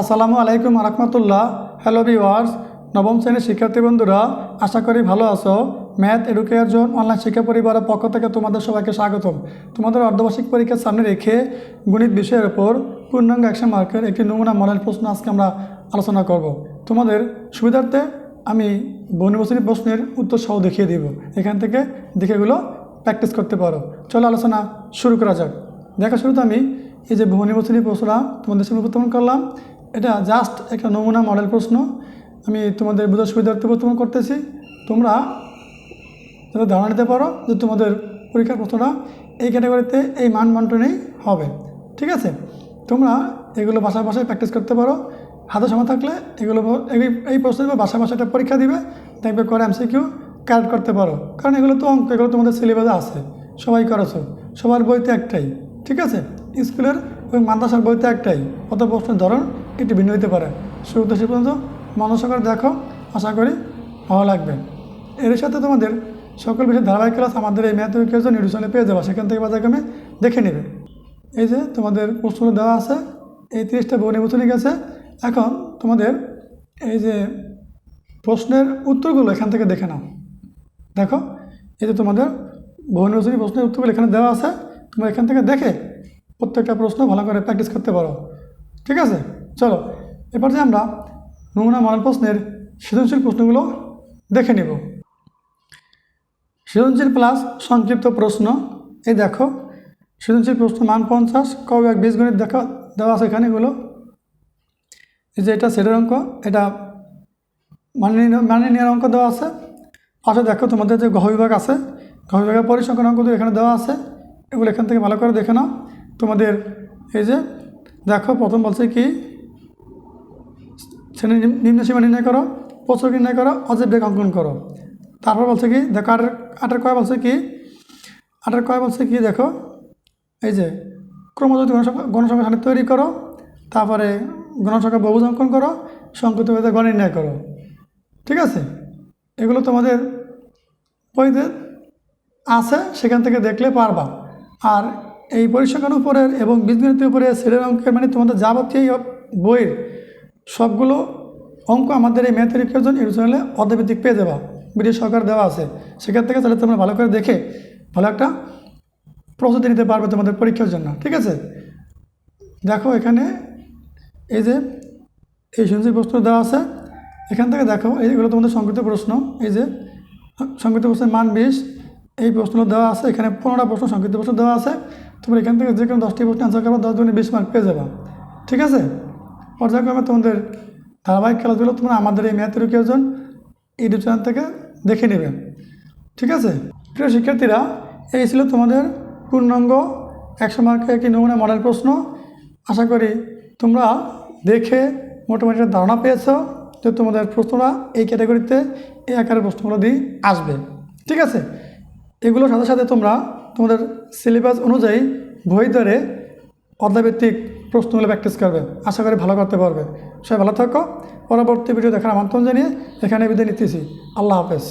আসসালামু আলাইকুম রহমতুল্লাহ hello viewers নবম শ্রেণির শিক্ষার্থী বন্ধুরা, আশা করি ভালো আছো। ম্যাথ এডুকেশন অনলাইন শিক্ষা পরিবারের পক্ষ থেকে তোমাদের সবাইকে স্বাগতম। তোমাদের অর্ধবার্ষিক পরীক্ষার সামনে রেখে গণিত বিষয়ের ওপর পূর্ণাঙ্গ একশো মার্কের একটি নমুনা মডেল প্রশ্ন আজকে আমরা আলোচনা করব। তোমাদের সুবিধার্থে আমি বনিবসনী প্রশ্নের উত্তর সহ দেখিয়ে দিব। এখান থেকে দেখে এগুলো প্র্যাকটিস করতে পারো। চলো আলোচনা শুরু করা যাক। দেখা শুরুতে আমি এই যে বহুনির্বাচনী প্রশ্নটা তোমাদের সামনে উপস্থাপন করলাম। এটা জাস্ট একটা নমুনা মডেল প্রশ্ন। আমি তোমাদের বোঝার সুবিধার্থে উপস্থাপন করতেছি। তোমরা যাতে ধারণা নিতে পারো যে তোমাদের পরীক্ষার প্রশ্নটা এই ক্যাটাগরিতে এই মান বন্টনেই হবে। ঠিক আছে? তোমরা এগুলো বাসায় বাসায় প্র্যাকটিস করতে পারো। হাতে সময় থাকলে এগুলো এই- প্রশ্নের বাসায় বাসায় একটা পরীক্ষা দিবে, দেখবে করে এমসিকিউ কারেক্ট করতে পারো। কারণ এগুলো তো অঙ্ক, এগুলো তোমাদের সিলেবাসে আছে। সবাই করেছ সবার বইতে একটাই। ঠিক আছে? স্কুলের এবং মাদ্রাসার বইতে একটাই। অত প্রশ্নের ধরন একটু ভিন্ন হতে পারে। শুরু শেষ পর্যন্ত মনসা করে দেখো, আশা করি ভালো লাগবে। এর সাথে তোমাদের সকল বিষয়ের ধারাবাহিক ক্লাস আমাদের এই ম্যাথ উইকের নিউট্রিশনে পেয়ে যাবে। সেখান থেকে বাজারক্রমে দেখে নেবে। এই যে তোমাদের প্রশ্ন দেওয়া আছে, এই তিরিশটা বই নির্বাচনী গেছে। এখন তোমাদের এই যে প্রশ্নের উত্তরগুলো এখান থেকে দেখে নাও। দেখো, এই যে তোমাদের বহু নির্বাচনী প্রশ্নের উত্তরগুলো এখানে দেওয়া আছে। তোমরা এখান থেকে দেখে প্রত্যেকটা প্রশ্ন ভালো করে প্র্যাকটিস করতে পারো। ঠিক আছে? চলো, এবার যে আমরা নমুনা মডেল প্রশ্নের সৃজনশীল প্রশ্নগুলো দেখে নিব। সৃজনশীল প্লাস সংক্ষিপ্ত প্রশ্ন। এই দেখো, সৃজনশীল প্রশ্ন মান পঞ্চাশ, ক এক বীজ গণিত দেখা, দেওয়া আছে এখানে এগুলো। এই যে এটা সেটের অঙ্ক, এটা মানে মানে নেওয়ার অঙ্ক দেওয়া আছে। পাশে দেখো তোমাদের যে গহ বিভাগ আছে, গহ বিভাগের পরিসংখ্যান অঙ্ক এখানে দেওয়া আছে। এগুলো এখান থেকে ভালো করে দেখে নাও। তোমাদের এই যে, দেখো প্রথম বলছে কি? শ্রেণি নিম- নিম্ন সীমা নির্ণয় করো, প্রচুর নির্ণয় করো, অজেব বেগ অঙ্কন করো। তারপর বলছে কি, দেখো আটের আটের কয় বলছে কি? আটের কয় বলছে কি, দেখো, এই যে ক্রমযুক্ত গণসংখ্যা গণসংখ্যা তৈরি করো, তারপরে গণসংখ্যা বহুজ অঙ্কন করো সংকৃত গণ নির্ণয় করো। ঠিক আছে? এগুলো তোমাদের বইতে আছে, সেখান থেকে দেখলে পারবা। আর এই পরিসংখ্যান উপরের এবং বীজগণিতের উপরে শ্রেণির অঙ্কের মানে তোমাদের যাবতীয় বইয়ের সবগুলো অঙ্ক আমাদের এই ম্যাথের ইকুয়েশন ইউটিউব চ্যানেলে পেয়ে যাবা। ভিডিও সরকার দেওয়া আছে। সেখান থেকে তাহলে তোমরা ভালো করে দেখে ভালো একটা প্রস্তুতি নিতে পারবে তোমাদের পরীক্ষার জন্য, ঠিক আছে? দেখো এখানে এই যে এই সঞ্চয় প্রশ্ন দেওয়া আছে। এখান থেকে দেখো এইগুলো তোমাদের সংকৃত প্রশ্ন। এই যে সংকৃত প্রশ্নের মান বিশ। এই প্রশ্নগুলো দেওয়া আছে। এখানে পনেরোটা প্রশ্ন সংকৃত প্রশ্ন দেওয়া আছে। তোমরা এখান থেকে যে কোনো দশটি প্রশ্ন আনসার করব, দশ দুগুণে বিশ মার্ক পেয়ে যাবা। ঠিক আছে? পর্যায়ক্রমে তোমাদের ধারাবাহিক খেলাধুলো তোমরা আমাদের এই ম্যাথ এডুকেশন ইউটিউব চ্যানেল থেকে দেখে নেবে। ঠিক আছে? প্রিয় শিক্ষার্থীরা, এই ছিল তোমাদের পূর্ণাঙ্গ একশো মার্কের একটি নমুনা মডেল প্রশ্ন। আশা করি তোমরা দেখে মোটামুটি একটা ধারণা পেয়েছ যে তোমাদের প্রশ্নটা এই ক্যাটাগরিতে, এই আকারের প্রশ্নগুলো দিয়ে আসবে। ঠিক আছে? এগুলোর সাথে সাথে তোমরা তোমাদের সিলেবাস অনুযায়ী বই ধরে অর্ধাভিত্তিক প্রশ্নগুলো প্র্যাকটিস করবে, আশা করি ভালো করতে পারবে। সবাই ভালো থাকো। পরবর্তী ভিডিও দেখার আমন্ত্রণ জানিয়ে এখানে বিদায় নিতেছি। আল্লাহ হাফেজ।